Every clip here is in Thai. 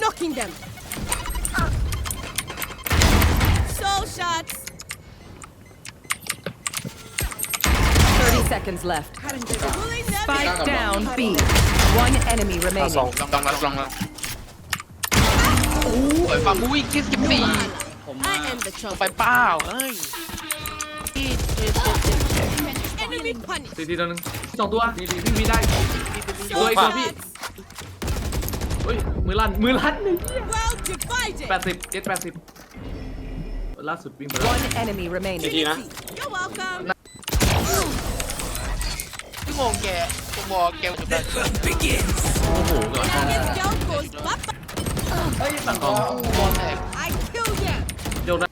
Knocking them. Soul shots. 30 seconds left. Pulling them Spike in. down B. One enemy เอาสอง remaining. ลองลองลองลองโอ้ยฟังมุ้ยคิดสิบสี่ I am the ไป champion. เป้าเอ้ย Enemy punished. ตีทีตัวหนึงสองตัวดีดีพี่มีได้ Soul Ôi, cơ bị. shots. เฮ้ย มือลั่นมือลั่นหนึ่ง Well divided. แปดสิบเจ็ดแปดสิบล่าสุดวิ่งไปแล้ว One enemy remaining. ทีนะ You're welcome. พี่โมงแกผมบอกแกสุดได้ โอ้โหเกิด Now this girl goes bye bye. เฮ้ยสั่งของบอลแตก I kill you. เดี๋ยวนะ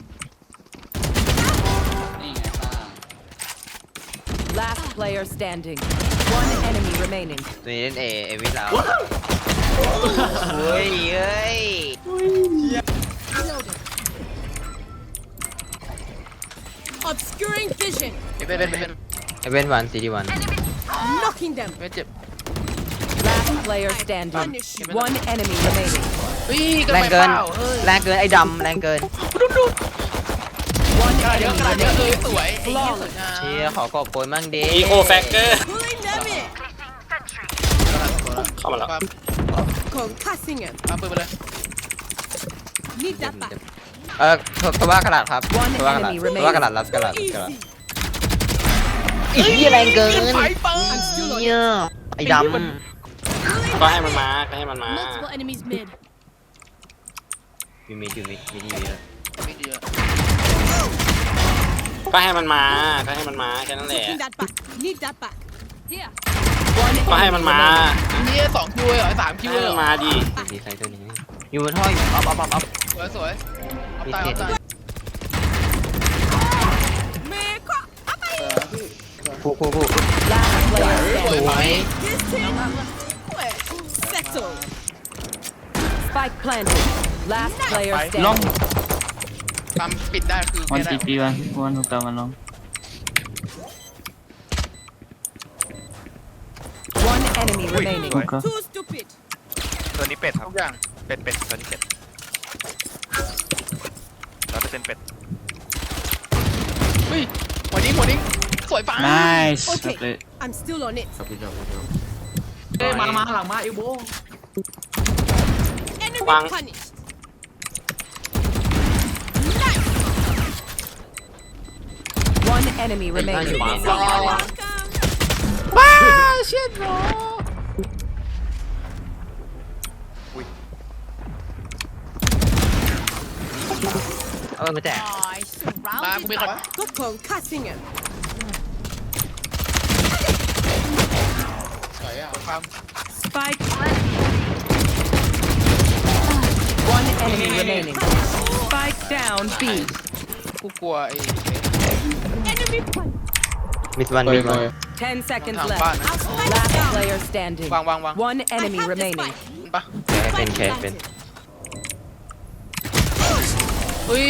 นี่ไงป้า Last player standing. One enemy remaining. นี่เล่นเอเอวิสเอา เฮ้ยเฮ้ย Reloaded. Obscuring vision. เป็นเป็นเป็นเอเวนวันซีดีวัน Knocking them. ไม่เจ็บ Last player standing. one enemy remaining. เฮ้ยก็แรงเกิน แรงเกินไอ้ดำแรงเกิน One กระดาษเยอะ enemy กระดาษเยอะ remaining. เลยสวยไอ้เหี้ยสวยงามเชียขอกอบโกยมั่งดิอีโคแฟกเกอร์ Pulling them in. เข้ามาแล้ว ปั๊ม Concussing him. ปั๊มปืนไปเลย Need that back. เออตัวว่ากระดาษครับ One ตัวว่ากระดาษ enemy ตัวว่ากระดาษ remaining. รับกระดาษกระดาษ Easy. อีกแรงเกินไฟเปิดเนี่ยไอ้ดก็ให้มันมาก็ให้มันมา Multiple enemies mid. ำมีมีอยู่มีมีดีเยอะไม่ดีอะก็ให้มันมาก็ให้มันมาแค่นั้นแหละ Taking that back. Need that back. Here. One ก็ให้ enemy มันมา remaining. เนี่ยสองคิวเลยเหรอสามคิวให้เลยเหรมันอมาดิดีใส่ตัวนี้อยู่บนท่ออยู่อัพอัพอัพอัพสวยสวยเอาตายเอาตาย Make up. ผู้ผู้ผู้ Last player สวย standing. ไหม This team. Settle. Spike planted. Last player Long. standing. ตามปิดได้คือ One แค่ได้ TP one, one hook down long. One enemy remaining. Hookah. Too stupid. ตัวนี้เป็ดครัทุบกอย่างเป็ดเป็ดตัวนี้เป็ดร้อยเปอร์เซ็นต์เป็ดเฮ้ยหัวดิ้งหัวดิ้งสวยปัง Nice. Okay. Well played. I'm still on it. ครับพี่เจ้าพี่เจ้าเอ้ยมามาหลังมาเอลโบ Enemy Bang. punished. Nice. One enemy remaining. You're welcome. เอ อมาแจก I มากู surrounded มีคน Got concussing him. สวยอ่ะความ Spike. One enemy remaining. Spike down B. กูกลัวไอ้ Enemy punished. มิดวันมิดวัน Ten seconds ทางบ้าน left. นะ I'll spike Last down. player standing. วางวางวาง One I enemy have the remaining. spike. ปะ แคเป็นแคเป็น เฮ้ย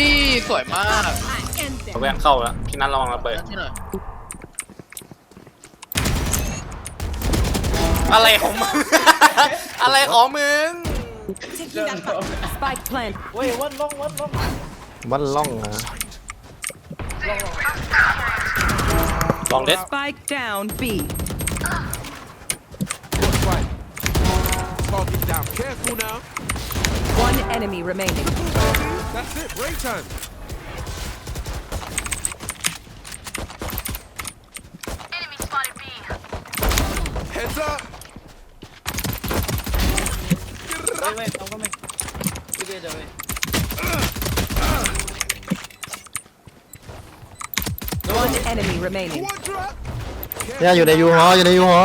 สวยมาก I end them. แวงเข้าแล้วพี่นัทระวังระเบิดที่หน่อยอะไรของมึง อะไรของมึง Taking that back. Spike plant. วันล่องนะลองเด็ด Spike down B. One enemy remaining. One enemy remaining. เนี่ยอยู่ในยูฮออยู่ในยูฮอ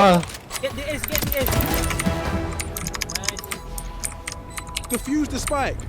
Defuse the spike.